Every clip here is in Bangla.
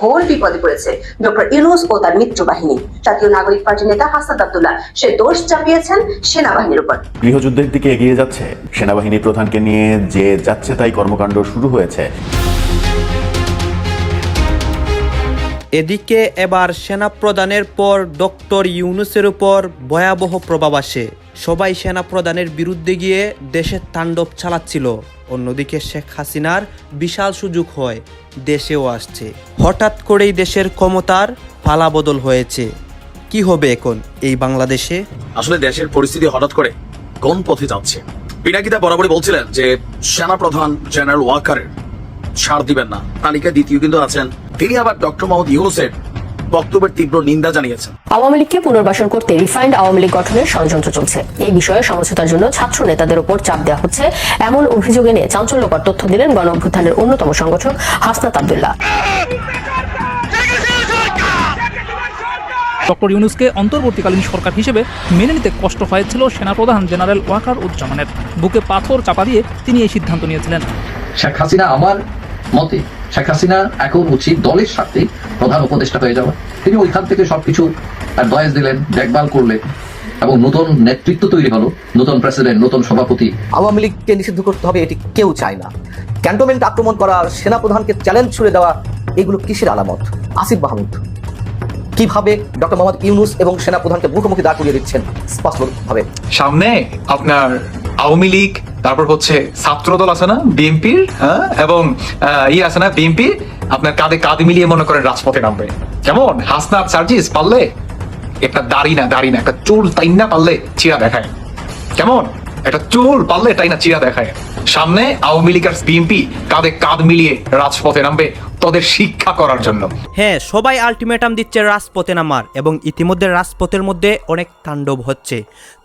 ঘোর বিপদে পড়েছে। ডক্টর ইউনুস ও তার মিত্র বাহিনী। জাতীয় নাগরিক পার্টির নেতা হাসান আব্দুল্লাহ সে দোষ চাপিয়েছেন সেনাবাহিনীর উপর। গৃহযুদ্ধের দিকে এগিয়ে যাচ্ছে। সেনাবাহিনী প্রধানকে নিয়ে যে যাচ্ছে তাই কর্মকাণ্ড শুরু হয়েছে। এদিকে এবার সেনা প্রদানের পর ডক্টর ইউনুসের উপর ভয়াবহ প্রভাব আসে। সবাই সেনা প্রদানের বিরুদ্ধে গিয়ে দেশের তাণ্ডব চালাচ্ছিল। অন্যদিকে শেখ হাসিনার বিশাল সুযোগ হয়। দেশেও আসছে। হঠাৎ করেই দেশের ক্ষমতার পালাবদল হয়েছে। কি হবে এখন এই বাংলাদেশে? আসলে দেশের পরিস্থিতি হঠাৎ করে কোন পথে যাচ্ছে। পিনাকিতা বরাবরই বলছিলেন যে সেনা প্রধান জেনারেল ওয়াকারের ছাড় দিবেন না। তালিকা দ্বিতীয় কিন্তু আছেন। তিনি আবার ডক্টর মোহাম্মদ ইউনুসের বক্তব্যের তীব্র নিন্দা জানিয়েছেন। আওয়ামী লীগকে পুনর্বাসন করতে রিফাইন্ড আওয়ামী লীগ গঠনের ষড়যন্ত্র চলছে। এই বিষয়ে সমঝোতার জন্য ছাত্র নেতাদের উপর চাপ দেওয়া হচ্ছে। এমন অভিযোগ এনে চাঞ্চল্যকর তথ্য দিলেন গণ অভ্যুত্থানের অন্যতম সংগঠক হাসনাত আবদুল্লাহ। ডক্টর ইউনুসকে অন্তর্বর্তীকালীন সরকার হিসেবে মেনে নিতে কষ্ট হয়েছিল সেনাপ্রধান জেনারেল ওয়াকার উজ্জামানের বুকে পাথর চাপা দিয়ে তিনি এই সিদ্ধান্ত নিয়েছিলেন। শেখ হাসিনা আমার মতে শেখ হাসিনা এখন উচিত দলের স্বার্থে প্রধান উপদেষ্টা হয়ে যাওয়া। তিনি ওইখান থেকে সবকিছু দয়েস দিলেন দেখভাল করলেন এবং নতুন নেতৃত্ব তৈরি হলো নতুন প্রেসিডেন্ট নতুন সভাপতি। আওয়ামী লীগকে নিষিদ্ধ করতে হবে এটি কেউ চায় না। ক্যান্টনমেন্ট আক্রমণ করা সেনাপ্রধানকে চ্যালেঞ্জ ছুড়ে দেওয়া এগুলো কিসের আলামত? আসিফ মাহমুদ কীভাবে ডক্টর মোহাম্মদ ইউনুস এবং সেনাপ্রধানকে মুখোমুখি দাঁড় করিয়ে দিচ্ছেন স্পষ্টভাবে? সামনে আপনার আওয়ামী লীগ তারপর হচ্ছে ছাত্রদল আছে না? বিএনপির হ্যাঁ? এবং ই আছে না? বিএনপি আপনার কাঁধে কাঁধ মিলিয়ে মনে করেন রাজপথে নামবে। কেমন? হাসনাত সার্জিস, পারলে? একটা দাড়ি না দাড়ি না, একটা চুল তাই না পারলে চিরা দেখায়। কেমন? একটা চুল পারলে তাই না চিরা দেখায়। সামনে আওয়ামী লীগ আর বিএনপি কাঁধে কাঁধ মিলিয়ে রাজপথে নামবে। তাদের শিক্ষা করার জন্য। হ্যাঁ সবাই আলটিমেটাম দিচ্ছে রাজপথে নামার এবং ইতিমধ্যে রাজপথের মধ্যে অনেক তাণ্ডব হচ্ছে।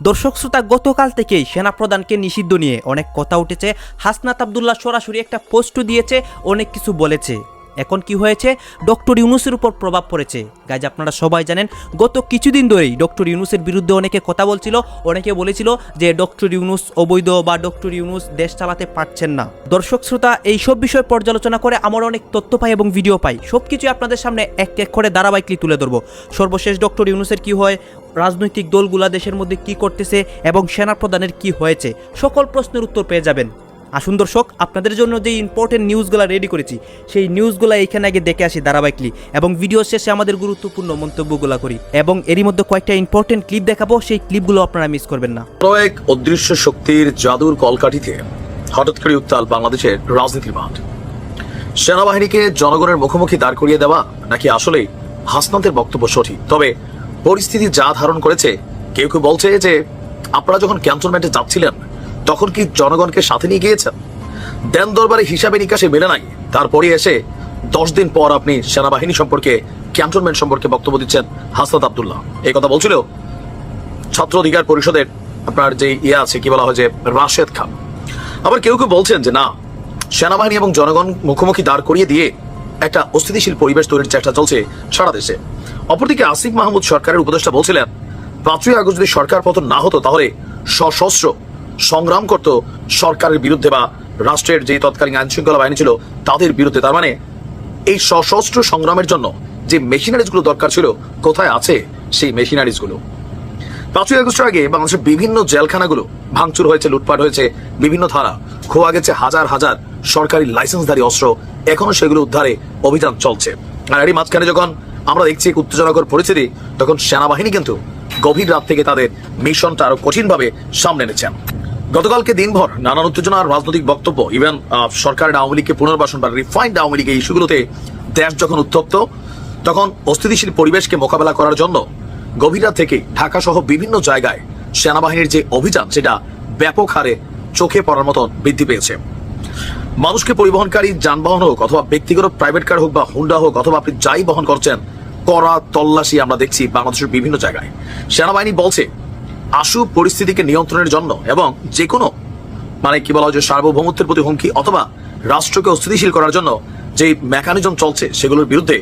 দর্শক শ্রোতা, গতকাল থেকেই সেনাপ্রধানকে নিষিদ্ধ নিয়ে অনেক কথা উঠেছে। হাসনাত আবদুল্লাহ সরাসরি একটা পোস্টও দিয়েছে, অনেক কিছু বলেছে। এখন কি হয়েছে? ডক্টর ইউনুসের উপর প্রভাব পড়েছে। গাইজ আপনারা সবাই জানেন, গত কিছুদিন ধরেই ডক্টর ইউনুসের বিরুদ্ধে অনেকে কথা বলছিল, অনেকে বলেছিল যে ডক্টর ইউনুস অবৈধ বা ডক্টর ইউনুস দেশ চালাতে পারছেন না। দর্শক শ্রোতা এই সব বিষয় পর্যালোচনা করে আমার অনেক তথ্য পাই এবং ভিডিও পাই। সব কিছুই আপনাদের সামনে এক এক করে ধারাবাহিকলি তুলে ধরবো। সর্বশেষ ডক্টর ইউনুসের কি হয়? রাজনৈতিক দলগুলা দেশের মধ্যে কি করতেছে এবং সেনাপ্রধানের কি হয়েছে? সকল প্রশ্নের উত্তর পেয়ে যাবেন। আসুন দর্শক, আপনাদের জন্য যে ইম্পর্টেন্ট নিউজগুলো রেডি করেছি, সেই নিউজগুলো এইখানে আগে দেখে আসি ধারাবাহিকলি এবং ভিডিও শেষে আমাদের গুরুত্বপূর্ণ মন্তব্যগুলো করি এবং এরই মধ্যে কয়েকটা ইম্পর্টেন্ট ক্লিপ দেখাবো, সেই ক্লিপগুলো আপনারা মিস করবেন না। এক অদৃশ্য শক্তির জাদুর কলকাঠিতে হঠাৎ করে উত্তাল বাংলাদেশের রাজনীতির মাঠ। সেনাবাহিনীকে জনগণের মুখোমুখি দাঁড় করিয়ে দেওয়া নাকি আসলেই হাসনাতের বক্তব্য সঠিক? তবে পরিস্থিতি যা ধারণ করেছে, কেউ কেউ বলছে যে আপনারা যখন ক্যান্টনমেন্টে যাচ্ছিলেন তখন কি জনগণকে সাথে নিয়ে গিয়েছেন? দেন দরবারে হিসাবে নিকাশে মেলে নাই। তারপরে এসে দশ দিন পর আপনি সেনাবাহিনী সম্পর্কে, ক্যান্টনমেন্ট সম্পর্কে বক্তব্য দিচ্ছেন হাসনাত আবদুল্লাহ। এই কথা বলছিল ছাত্র অধিকার পরিষদের আপনার যে ইয়ে আছে, কি বলা হয় যে, রাশেদ খান। আবার কেউ কেউ বলছেন যে, না, সেনাবাহিনী এবং জনগণ মুখোমুখি দাঁড় করিয়ে দিয়ে একটা অস্থিতিশীল পরিবেশ তৈরির চেষ্টা চলছে সারা দেশে। অপরদিকে আসিফ মাহমুদ সরকারের উপদেষ্টা বলছিলেন, পাঁচই আগস্ট যদি সরকার পতন না হতো তাহলে সশস্ত্র সংগ্রাম করত সরকারের বিরুদ্ধে বা রাষ্ট্রের যে তৎকালীন আইন শৃঙ্খলা বাহিনী ছিল তাদের বিরুদ্ধে। তার মানে এই সশস্ত্র সংগ্রামের জন্য যে মেশিনারিজগুলো দরকার ছিল, কোথায় আছে সেই মেশিনারিজগুলো? পাঁচই আগস্টের আগে বাংলাদেশের বিভিন্ন জেলখানাগুলো ভাঙচুর হয়েছে, লুটপাট হয়েছে, বিভিন্ন ধারা। খোয়া গেছে হাজার হাজার সরকারি লাইসেন্সধারী অস্ত্র। এখনও সেগুলো উদ্ধারে অভিযান চলছে। আর এরই মাঝখানে যখন আমরা দেখছি উত্তেজনকর পরিস্থিতি, তখন সেনাবাহিনী কিন্তু গভীর রাত থেকে তাদের মিশনটা আরও কঠিনভাবে সামনে এনেছেন গতকালকে দিনভর নানান উত্তেজনার রাজনৈতিক বক্তব্য ইভেন সরকারের আওয়ামী লীগকে পুনর্বাসন বা রিফাইন্ড আওয়ামী লীগ এই ইস্যুগুলোতে দেশ যখন উত্তপ্ত, তখন অস্থিতিশীল পরিবেশকে মোকাবেলা করার জন্য গভীর রাত থেকে ঢাকা সহ বিভিন্ন জায়গায় সেনাবাহিনীর যে অভিযান, সেটা ব্যাপক হারে চোখে পড়ার মতন বৃদ্ধি পেয়েছে। মানুষকে পরিবহনকারী যানবাহন হোক অথবা ব্যক্তিগত প্রাইভেট কার হোক বা হুন্ডা হোক অথবা আপনি যাই বহন করছেন করা তল্লাশি আমরা দেখছি বাংলাদেশের বিভিন্ন জায়গায়। সেনাবাহিনী বলছে আশু পরিস্থিতিকে নিয়ন্ত্রণের জন্য এবং যে কোনো মানে কি বলা হয় যে সার্বভৌমত্বের প্রতি হুমকি অথবা রাষ্ট্রকে অস্থিতিশীল করার জন্য যে মেকানিজম চলছে সেগুলোর বিরুদ্ধে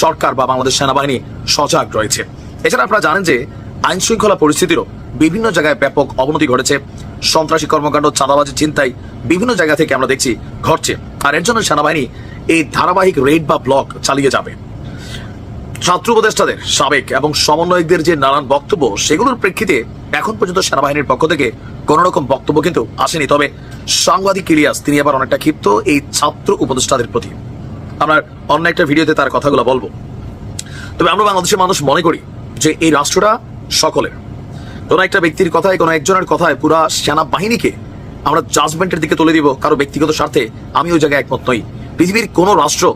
সরকার বা বাংলাদেশ সেনাবাহিনী সজাগ রয়েছে। এছাড়া আপনারা জানেন যে আইন শৃঙ্খলা পরিস্থিতিরও বিভিন্ন জায়গায় ব্যাপক অবনতি ঘটেছে। সন্ত্রাসী কর্মকাণ্ড চাঁদাবাজি চিন্তায় বিভিন্ন জায়গা থেকে আমরা দেখছি ঘটছে। আর এর জন্য সেনাবাহিনী এই ধারাবাহিক রেড বা ব্লক চালিয়ে যাবে। ছাত্র উপদেষ্টাদের সাবেক এবং সমন্বয়কদের যে নানান বক্তব্য, সেগুলোর প্রেক্ষিতে এখন পর্যন্ত সেনাবাহিনীর পক্ষ থেকে কোন রকম বক্তব্য কিন্তু আসেনি। তবে সাংবাদিক ইলিয়াস, তিনি আবার অনেকটা ক্ষিপ্ত এই ছাত্র উপদেষ্টাদের প্রতি। আমরা অন্য একটা ভিডিওতে তার কথাগুলো বলব। তবে আমরা বাংলাদেশের মানুষ মনে করি যে এই রাষ্ট্রটা সকলের। কোন একটা ব্যক্তির কথায়, কোনো একজনের কথায় পুরা সেনাবাহিনীকে আমরা জাজমেন্টের দিকে তুলে দিব, কারও ব্যক্তিগত স্বার্থে। আমি ওই জায়গায় একমত নই। পৃথিবীর কোনো রাষ্ট্র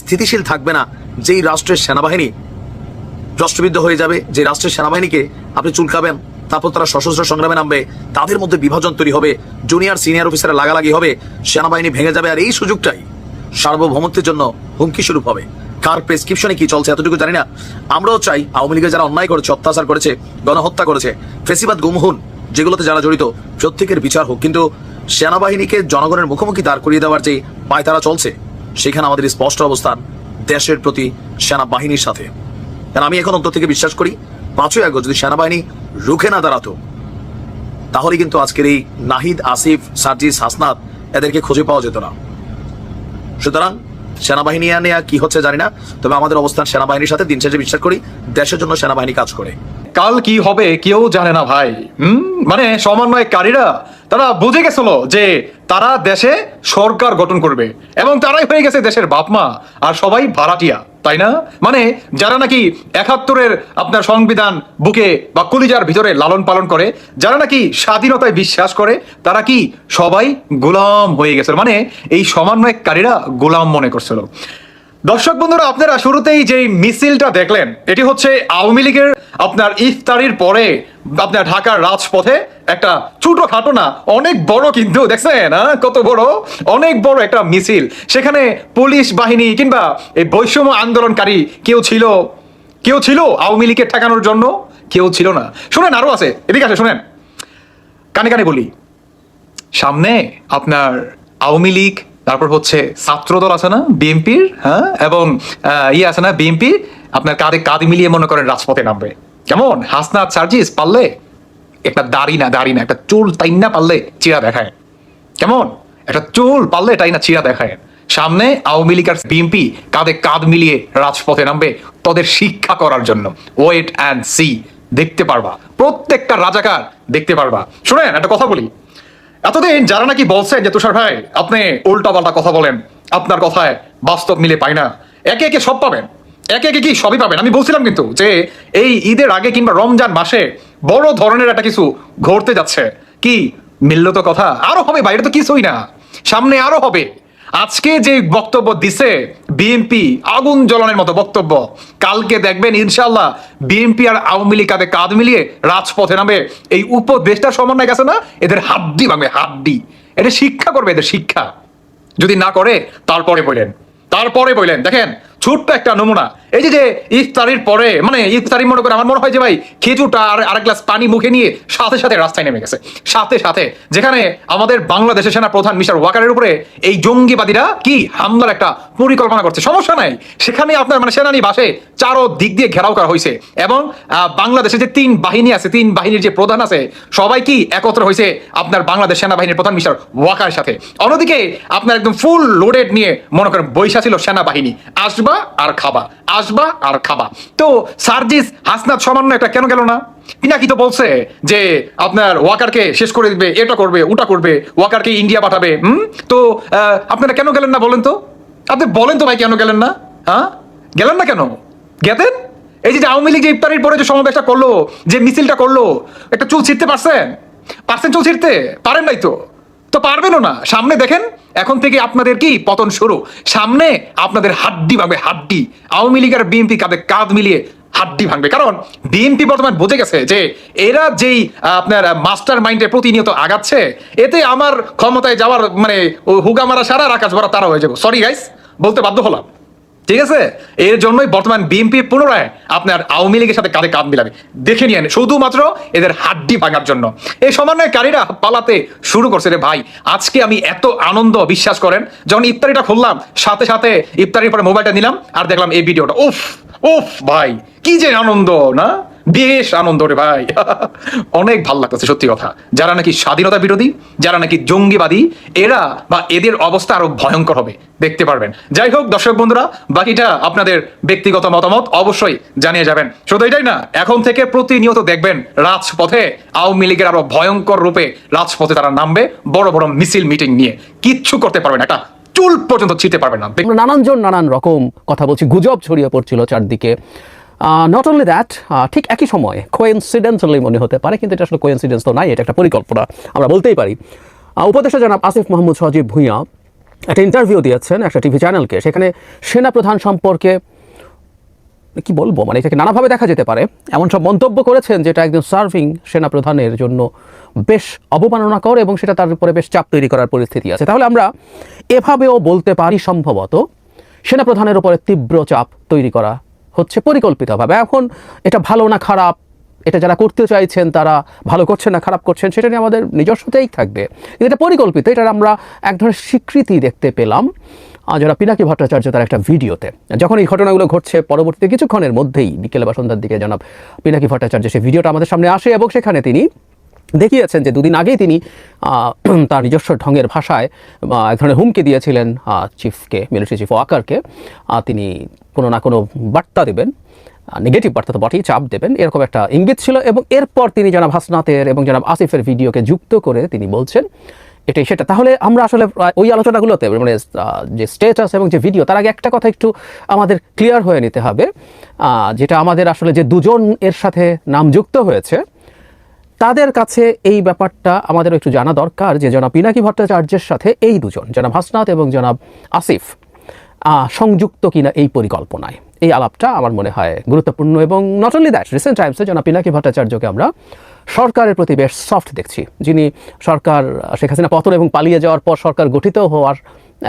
স্থিতিশীল থাকবে না যেই রাষ্ট্রের সেনাবাহিনী রাষ্ট্রবিদ্ধ হয়ে যাবে যে রাষ্ট্রের সেনাবাহিনীকে আপনি চুলকাবেন তারপর তারা সশস্ত্র সংগ্রামে নামবে, তাদের মধ্যে বিভাজন তৈরি হবে জুনিয়র সিনিয়র অফিসারের লাগালাগি হবে, সেনাবাহিনী ভেঙে যাবে, আর এই সুযোগটাই সার্বভৌমত্বের জন্য হুমকি স্বরূপ হবে। কার প্রেসক্রিপশনে কি চলছে এতটুকু জানি না। আমরাও চাই আওয়ামী লীগের যারা অন্যায় করেছে, অত্যাচার করেছে, গণহত্যা করেছে, ফেসিবাদ গুমহুন যেগুলোতে যারা জড়িত, প্রত্যেকের বিচার হোক, কিন্তু সেনাবাহিনীকে জনগণের মুখোমুখি দাঁড় করিয়ে দেওয়ার যে পায়তারা চলছে, সেখানে আমাদের স্পষ্ট অবস্থান। দেশের প্রতি সেনাবাহিনীর সাথে। কারণ আমি এখন অন্তর থেকে বিশ্বাস করি, পাঁচই আগস্ট যদি সেনাবাহিনী রুখে না দাঁড়াতো তাহলে কিন্তু আজকের এই নাহিদ, আসিফ, সার্জিস, হাসনাত এদেরকে খুঁজে পাওয়া যেত না। সুতরাং সেনাবাহিনী নিয়ে কি হচ্ছে জানি না, তবে আমাদের অবস্থান সেনাবাহিনীর সাথে, দিন শেষে বিশ্বাস করি, দেশের জন্য সেনাবাহিনী কাজ করে। কাল কি হবে কেউ জানে না ভাই মানে সমন্বয়কারীরা, তারা বুঝে গেছিল যে তারা দেশে সরকার গঠন করবে এবং তারাই হয়ে গেছে দেশের বাপমা, আর সবাই ভাড়াটিয়া, তাই না? মানে যারা নাকি একাত্তরের আপনার সংবিধান বুকে বা কলিজার ভিতরে লালন পালন করে, যারা নাকি স্বাধীনতায় বিশ্বাস করে, তারা কি সবাই গোলাম হয়ে গেছে? মানে এই সমন্বয়কারীরা গোলাম মনে করছিল। দর্শক বন্ধুরা, আপনারা শুরুতেই যে মিছিলটা দেখলেন, এটি হচ্ছে আওয়ামী লীগের আপনার ইফতারির পরে আপনার ঢাকার রাজপথে একটা ছোটখাটো না অনেক বড় কিন্তু, দেখছেন হ্যাঁ? কত বড়, অনেক বড় একটা মিছিল। সেখানে পুলিশ বাহিনী কিংবা এই বৈষম্য আন্দোলনকারী কেউ ছিল? কেউ ছিল আওয়ামী লীগের ঠেকানোর জন্য? কেউ ছিল না। শোনেন, আরও আছে, এদিকে আছে শোনেন। কানে কানে বলি, সামনে আপনার আওয়ামী লীগ তারপর হচ্ছে ছাত্রদল আছে না? বিএনপির হ্যাঁ? এবং ইয়ে আছে না? বিএনপি? আপনার কাঁধে কাঁধ মিলিয়ে মনে করেন রাজপথে নামবে। কেমন? হাসনাত, সার্জিস, পারলে? একটা দাড়ি না দাড়ি না, একটা চুল তাই না পারলে চিরা দেখায়। কেমন? একটা চুল পারলে তাই না, চিরা দেখায়। সামনে আওয়ামী লীগ আর বিএনপি কাঁধে কাঁধ মিলিয়ে রাজপথে নামবে তোদের শিক্ষা করার জন্য। ওয়েট অ্যান্ড সি দেখতে পারবা। প্রত্যেকটা রাজাকার দেখতে পারবা। শুনেন, একটা কথা বলি। এতদিন যারা নাকি বলছেন যে, তুষার ভাই, আপনি উল্টা পাল্টা কথা বলেন, আপনার কথায় বাস্তব মিলে পায় না। একে একে সব পাবেন। একে একে কি সবই পাবেন? আমি বলছিলাম কিন্তু যে, এই ঈদের আগে কিংবা রমজান মাসে বড় ধরনের একটা কিছু ঘটতে যাচ্ছে। কি? মিলল তো কথা। আরও হবে, বাইরে তো কিছুই না। সামনে আরও হবে। আজকে যে বক্তব্য দিছে বিএনপি, আগুন জ্বলনের মতো বক্তব্য, কালকে দেখবেন ইনশাল্লাহ বিএনপি আর আওয়ামী লীগ কাঁধে কাঁধ মিলিয়ে রাজপথে নামে এই উপদেশটা সমন্বয় গেছে না? এদের হাড্ডি ভাঙবে, হাড্ডি। এটা শিক্ষা করবে এদের শিক্ষা। যদি না করে, তারপরে বললেন তারপরে বললেন দেখেন ছোট্ট একটা নমুনা। এই যে যে ইফতারির পরে মানে ইফতারি মনে করে আমার মনে হয় যে ভাই খেজুরটা আর আরেক গ্লাস পানি মুখে নিয়ে সাথে সাথে রাস্তায় নেমে গেছে। সাথে সাথে, যেখানে আমাদের বাংলাদেশের সেনা প্রধান মিস্টার ওয়াকারের উপরে এই জঙ্গিবাদীরা কি হামলার একটা পরিকল্পনা করছে। সমস্যা নাই, সেখানে আপনার মানে সেনানি বাসে চারো দিক দিয়ে ঘেরাও করা হয়েছে এবং বাংলাদেশে যে তিন বাহিনী আছে, তিন বাহিনীর যে প্রধান আছে, সবাই কি একত্র হয়েছে আপনার বাংলাদেশ সেনাবাহিনীর প্রধান মিস্টার ওয়াকার সাথে? অন্যদিকে আপনার একদম ফুল লোডেড নিয়ে মনে করেন বৈশা ছিল সেনাবাহিনী। আসবা আর খাবা, আসবা আর খাবা। তো সার্জিস হাসনাত সমন্বয় একটা কেন গেল না? পিনাকি তো বলছে যে আপনার ওয়াকারকে শেষ করে দিবে, এটা করবে, ওটা করবে, ওয়াকারকে ইন্ডিয়া পাঠাবে, হুম? তো আপনারা কেন গেলেন না বলেন তো? আপনি বলেন তো ভাই কেন গেলেন না? হ্যাঁ? গেলেন না কেন? গেতেন? এই যে আওয়ামী লীগ যে ইফতারির পরে যে সমাবেশটা করল, যে মিছিলটা করল, একটা চুল ছিঁড়তে পারছেন? পারছেন চুল ছিঁড়তে? পারেন নাই তো? তো পারবেনও না। সামনে দেখেন এখন থেকে আপনাদের কি পতন শুরু? সামনে আপনাদের হাড্ডি ভাঙবে, হাড্ডি। আওয়ামী লীগ আর বিএনপি কাঁধে কাঁধ মিলিয়ে হাড্ডি ভাঙবে। কারণ বিএনপি বর্তমান বুঝে গেছে যে এরা যেই আপনার মাস্টার মাইন্ডে প্রতিনিয়ত আগাচ্ছে, এতে আমার ক্ষমতায় যাওয়ার মানে হুগা মারা সারা আকাশ ভরা তারা হয়ে যাব। সরি গাইস বলতে বাধ্য হলাম। ঠিক আছে? এর জন্যই বর্তমান বিএনপি পুনরায় আপনার আওয়ামী লীগের সাথে কাঁধে কাঁধ মিলাবে। দেখে নিয়ে শুধুমাত্র এদের হাড্ডি ভাঙার জন্য। এই সমন্বয়কারীরা পালাতে শুরু করছে রে ভাই। আজকে আমি এত আনন্দ বিশ্বাস করেন, যখন ইফতারিটা খুললাম, সাথে সাথে ইফতারির পরে মোবাইলটা নিলাম আর দেখলাম এই ভিডিওটা। উফ উফ ভাই, কি যে আনন্দ, না? বেশ আনন্দ রে ভাই। অনেক ভালো লাগতেছে, সত্যি কথা। যারা নাকি স্বাধীনতা বিরোধী, যারা নাকি জঙ্গিবাদী, এরা বা এদের অবস্থা আরও ভয়ঙ্কর হবে, দেখতে পারবেন। যাই হোক, দর্শক বন্ধুরা, বাকিটা আপনাদের ব্যক্তিগত মতামত অবশ্যই জানিয়ে যাবেন। শুধু এটাই না, এখন থেকে প্রতিনিয়ত দেখবেন রাজপথে আওয়ামী লীগের আরও ভয়ঙ্কর রূপে রাজপথে তারা নামবে, বড় বড় মিছিল মিটিং নিয়ে। কিচ্ছু করতে পারবেন একটা চুল পর্যন্ত ছিঁড়তে পারবেন না। নানানজন নানান রকম কথা বলছি, গুজব ছড়িয়ে পড়ছিল চারদিকে। নট অনলি দ্যাট ঠিক একই সময়ে কোয়েন্সিডেন্টালি মনে হতে পারে, কিন্তু এটা আসলে কোয়েন্সিডেন্স তো নাই, এটা একটা পরিকল্পনা আমরা বলতেই পারি। উপদেষ্টা জনাব আসিফ মাহমুদ সজীব ভূঁইয়া একটা ইন্টারভিউ দিয়েছেন একটা টিভি চ্যানেলকে সেখানে সেনা প্রধান সম্পর্কে, কি বলব মানে এটাকে নানাভাবে দেখা যেতে পারে। এমন সব মন্তব্য করেছেন যেটা একজন সার্ভিং সেনাপ্রধানের জন্য বেশ অবমাননাকর এবং সেটা তার উপরে বেশ চাপ তৈরি করার পরিস্থিতি আছে। তাহলে আমরা এভাবেও বলতে পারি সম্ভবত সেনাপ্রধানের উপরে তীব্র চাপ তৈরি করা হচ্ছে পরিকল্পিতভাবে। এখন এটা ভালো না খারাপ? এটা যারা করতে চাইছেন, তারা ভালো করছেন না খারাপ করছেন, সেটা নিয়ে আমাদের নিজস্বতেই থাকবে। কিন্তু এটা পরিকল্পিত, এটার আমরা এক ধরনের স্বীকৃতি দেখতে পেলাম। যারা পিনাকি ভট্টাচার্য তার একটা ভিডিওতে। যখন এই ঘটনাগুলো ঘটছে পরবর্তী কিছুক্ষণের মধ্যেই, বিকেলে বা সন্ধ্যার দিকে জনাব পিনাকি ভট্টাচার্য সেই ভিডিওটা আমাদের সামনে আসে এবং সেখানে তিনি দেখিয়েছেন যে দুদিন আগেই তিনি তার নিজস্ব ঢঙের ভাষায় এক ধরনের হুমকি দিয়েছিলেন চিফকে মিলিটারি চিফ ওয়াকারকে। তিনি কোনো না কোনো বার্তা দেবেন নেগেটিভ বার্তা তো বটেই, চাপ দেবেন, এরকম একটা ইঙ্গিত ছিল এবং এরপর তিনি জনাব হাসনাতের এবং জনাব আসিফের ভিডিওকে যুক্ত করে তিনি বলছেন, এটাই সেটা। তাহলে আমরা আসলে ওই আলোচনাগুলোতে মানে যে স্টেটাস এবং যে ভিডিও তার আগে একটা কথা একটু আমাদের ক্লিয়ার হয়ে নিতে হবে যেটা আমাদের আসলে যে দুজন এর সাথে নাম যুক্ত হয়েছে তাদের কাছে এই ব্যাপারটা আমাদের একটু জানা দরকার যে জনাব পিনাকি ভট্টাচার্যের সাথে এই দুজন, জনাব হাসনাত এবং জনাব আসিফ সংযুক্ত কিনা এই পরিকল্পনায়। এই আলাপটা আমার মনে হয় গুরুত্বপূর্ণ এবং নট অনলি দ্যাট রিসেন্ট টাইমসে জনাব পিনাকি ভট্টাচার্যকে আমরা সরকারের প্রতি বেশ সফট দেখছি। যিনি সরকার, শেখ হাসিনা পতন এবং পালিয়ে যাওয়ার পর সরকার গঠিত হওয়ার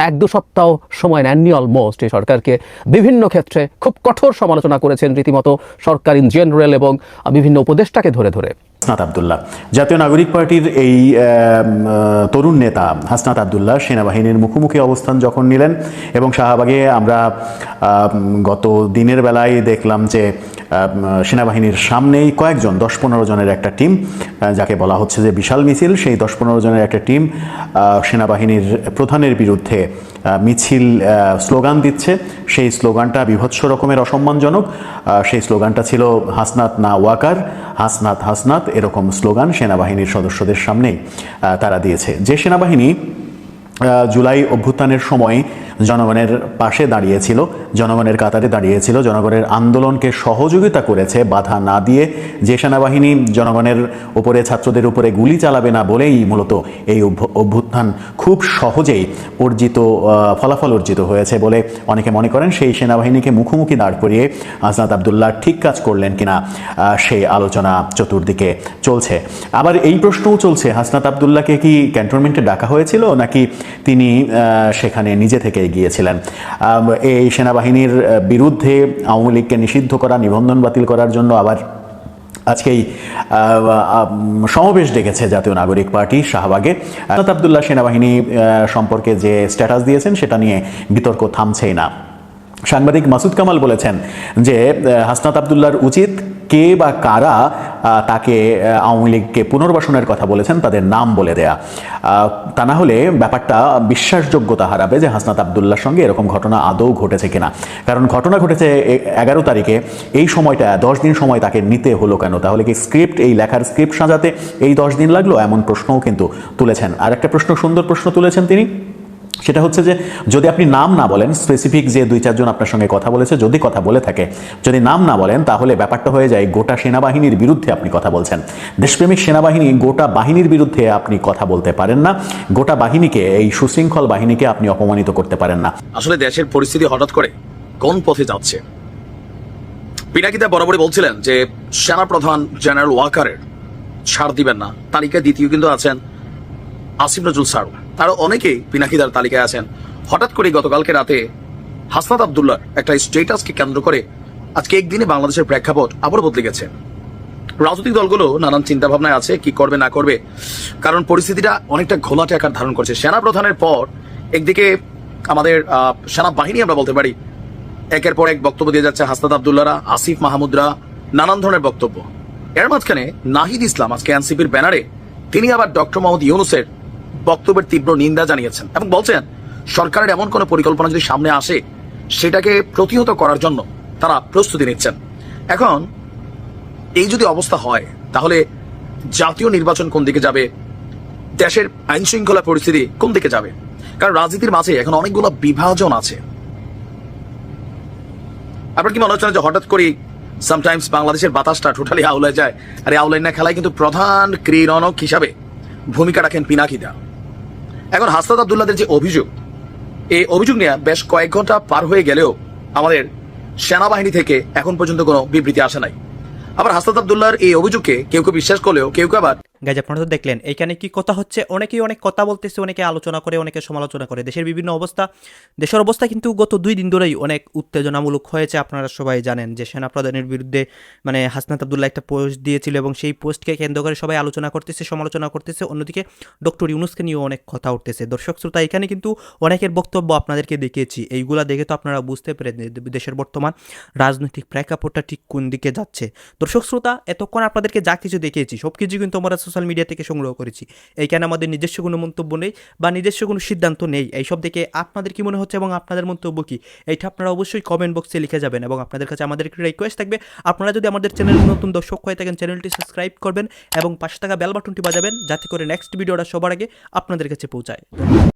এক দু সপ্তাহ সময় নেননি অলমোস্ট এই সরকারকে বিভিন্ন ক্ষেত্রে খুব কঠোর সমালোচনা করেছেন রীতিমতো সরকার ইন জেনারেল এবং বিভিন্ন উপদেষ্টাকে ধরে ধরে। হাসনাত আবদুল্লাহ। জাতীয় নাগরিক পার্টির এই তরুণ নেতা হাসনাত আবদুল্লাহ সেনাবাহিনীর মুখোমুখি অবস্থান যখন নিলেন এবং শাহবাগে আমরা গত দিনের বেলায় দেখলাম যে সেনাবাহিনীর সামনেই কয়েকজন, দশ পনেরো জনের একটা টিম যাকে বলা হচ্ছে যে বিশাল মিছিল। সেই দশ পনেরো জনের একটা টিম সেনাবাহিনীর প্রধানের বিরুদ্ধে মিছিল স্লোগান দিচ্ছে। সেই স্লোগানটা বিভৎস রকমের অসম্মানজনক। সেই স্লোগানটা ছিল হাসনাত না ওয়াকার, হাসনাত হাসনাত এরকম স্লোগান সেনাবাহিনীর সদস্যদের সামনেই তারা দিয়েছে। যে সেনাবাহিনী জুলাই অভ্যুত্থানের সময় জনগণের পাশে দাঁড়িয়েছিল, জনগণের কাতারে দাঁড়িয়েছিল, জনগণের আন্দোলনকে সহযোগিতা করেছে, বাধা না দিয়ে যে সেনাবাহিনী জনগণের উপরে, ছাত্রদের উপরে গুলি চালাবে না বলেই মূলত এই অভ্য- অভ্যুত্থান খুব সহজেই অর্জিত ফলাফল অর্জিত হয়েছে বলে অনেকে মনে করেন। সেই সেনাবাহিনীকে মুখোমুখি দাঁড় করিয়ে হাসনাত আবদুল্লাহ ঠিক কাজ করলেন কিনা সেই আলোচনা চতুর্দিকে চলছে। আবার এই প্রশ্নও চলছে, হাসনাত আবদুল্লাহকে কি ক্যান্টনমেন্টে ডাকা হয়েছিল নাকি তিনি সেখানে নিজে থেকে গিয়েছিলেন। এই সেনাবাহিনীর বিরুদ্ধে আওয়ামী লীগকে নিষিদ্ধ করা, নিবন্ধন বাতিল করার জন্য আবার আজকেই সমাবেশ ডেকেছে জাতীয় নাগরিক পার্টি শাহবাগে। আব্দুল্লাহ সেনাবাহিনী সম্পর্কে যে স্ট্যাটাস দিয়েছেন, সেটা নিয়ে বিতর্ক থামছেই না। সাংবাদিক মাসুদ কামাল বলেছেন যে হাসনাত আবদুল্লাহর উচিত কে বা কারা তাকে আওয়ামী লীগকে পুনর্বাসনের কথা বলেছেন, তাদের নাম বলে দেয়া। তা না হলে ব্যাপারটা বিশ্বাসযোগ্যতা হারাবে যে, হাসনাত আবদুল্লার সঙ্গে এরকম ঘটনা আদৌ ঘটেছে কিনা। কারণ ঘটনা ঘটেছে এগারো তারিখে, এই সময়টা, দশ দিন সময় তাকে নিতে হলো কেন? তাহলে কি স্ক্রিপ্ট, এই লেখার স্ক্রিপ্ট সাজাতে এই দশ দিন লাগল? এমন প্রশ্নও কিন্তু তুলেছেন। আর একটা প্রশ্ন, সুন্দর প্রশ্ন তুলেছেন তিনি। সেটা হচ্ছে যে যদি আপনি নাম না বলেন স্পেসিফিক যে দুই, চারজন আপনার সঙ্গে কথা বলেছে, যদি কথা বলে থাকে, যদি নাম না বলেন, তাহলে ব্যাপারটা হয়ে যায় গোটা সেনাবাহিনীর বিরুদ্ধে আপনি কথা বলছেন। দেশপ্রেমিক সেনাবাহিনী গোটা বাহিনীর বিরুদ্ধে আপনি কথা বলতে পারেন না। গোটা বাহিনীকে, এই সুশৃঙ্খল বাহিনীকে আপনি অপমানিত করতে পারেন না। আসলে দেশের পরিস্থিতি হঠাৎ করে কোন পথে যাচ্ছে? পিনাকিদা বরাবরই বলছিলেন যে, সেনাপ্রধান জেনারেল ওয়াকারের ছাড় দিবেন না। তালিকায় দ্বিতীয় কিন্তু আছেন আসিফ নজরুল স্যার। তারও অনেকেই পিনাকিদার তালিকায় আছেন। হঠাৎ করে গতকালকে রাতে হাসনাত আবদুল্লার একটা স্টেটাসকে কেন্দ্র করে আজকে একদিনে বাংলাদেশের প্রেক্ষাপট আবারও বদলে গেছে। রাজনৈতিক দলগুলো নানান চিন্তা ভাবনায় আছে, কি করবে, না করবে। কারণ পরিস্থিতিটা অনেকটা ঘোলাটে আকার ধারণ করছে। সেনা প্রধানের পর একদিকে আমাদের সেনাবাহিনী আমরা বলতে পারি, একের পর এক বক্তব্য দিয়ে যাচ্ছে হাসনাত আবদুল্লারা আসিফ মাহমুদরা, নানান ধরনের বক্তব্য। এর মাঝখানে নাহিদ ইসলাম, আজকে এনসিপির ব্যানারে, তিনি আবার ডক্টর মোহাম্মদ ইউনুসের বক্তব্যের তীব্র নিন্দা জানিয়েছেন এবং বলছেন, সরকারের এমন কোনো পরিকল্পনা যদি সামনে আসে, সেটাকে প্রতিহত করার জন্য তারা প্রস্তুতি নিচ্ছেন। এখন, এই যদি অবস্থা হয়, তাহলে জাতীয় নির্বাচন কোন দিকে যাবে? দেশের আইন শৃঙ্খলা পরিস্থিতি কোন দিকে যাবে? কারণ রাজনীতির মাঝে এখন অনেকগুলো বিভাজন আছে। আপনার কি মনে হচ্ছে যে হঠাৎ করে সামটাইমস বাংলাদেশের বাতাসটা টোটালি আউলায় যায়? আর এই আউলাইন খেলায় কিন্তু প্রধান ক্রীড়নক হিসাবে ভূমিকা রাখেন পিনাকিদা। এখন হাসনাত আবদুল্লাদের যে অভিযোগ, এই অভিযোগ নিয়ে বেশ কয়েক ঘণ্টা পার হয়ে গেলেও আমাদের সেনাবাহিনী থেকে এখন পর্যন্ত কোনো বিবৃতি আসে নাই। আবার হাসনাত আবদুল্লাহর এই অভিযোগকে কেউ কেউ বিশ্বাস করলেও, কেউ কেউ আবার গাইজ, আপনারা তো দেখলেন, এইখানে কি কথা হচ্ছে? অনেকেই অনেক কথা বলতেছে, অনেকে আলোচনা করে, অনেকে সমালোচনা করে। দেশের বিভিন্ন অবস্থা, দেশের অবস্থা কিন্তু গত দুই দিন ধরেই অনেক উত্তেজনামূলক হয়েছে। আপনারা সবাই জানেন যে সেনা প্রধানের বিরুদ্ধে মানে হাসনাত আবদুল্লাহ একটা পোস্ট দিয়েছিল এবং সেই পোস্টকে কেন্দ্র করে সবাই আলোচনা করতেছে, সমালোচনা করতেছে। অন্যদিকে ডক্টর ইউনুসকে নিয়েও অনেক কথা উঠতেছে। দর্শক শ্রোতা, এখানে কিন্তু অনেকের বক্তব্য আপনাদেরকে দেখিয়েছি। এইগুলা দেখে তো আপনারা বুঝতে পেরেন যে দেশের বর্তমান রাজনৈতিক প্রেক্ষাপটটা ঠিক কোন দিকে যাচ্ছে। দর্শক শ্রোতা, এতক্ষণ আপনাদেরকে যা কিছু দেখিয়েছি সব কিছু কিন্তু আমরা সোশ্যাল মিডিয়া থেকে সংগ্রহ করেছি। এইখানে আমাদের নিজস্ব কোনো মন্তব্য নেই বা নিজস্ব কোনো সিদ্ধান্ত নেই? এইসব দেখে আপনাদের কি মনে হচ্ছে এবং আপনাদের মন্তব্য কি? এইটা আপনারা অবশ্যই কমেন্ট বক্সে লিখে যাবেন এবং আপনাদের কাছে আমাদের একটি রিকোয়েস্ট থাকবে। আপনারা যদি আমাদের চ্যানেল নতুন দর্শক হয়ে থাকেন চ্যানেলটি সাবস্ক্রাইব করবেন এবং পাশে থাকা বেল বাটনটি বাজাবেন যাতে করে নেক্সট ভিডিওটা সবার আগে আপনাদের কাছে পৌঁছায়।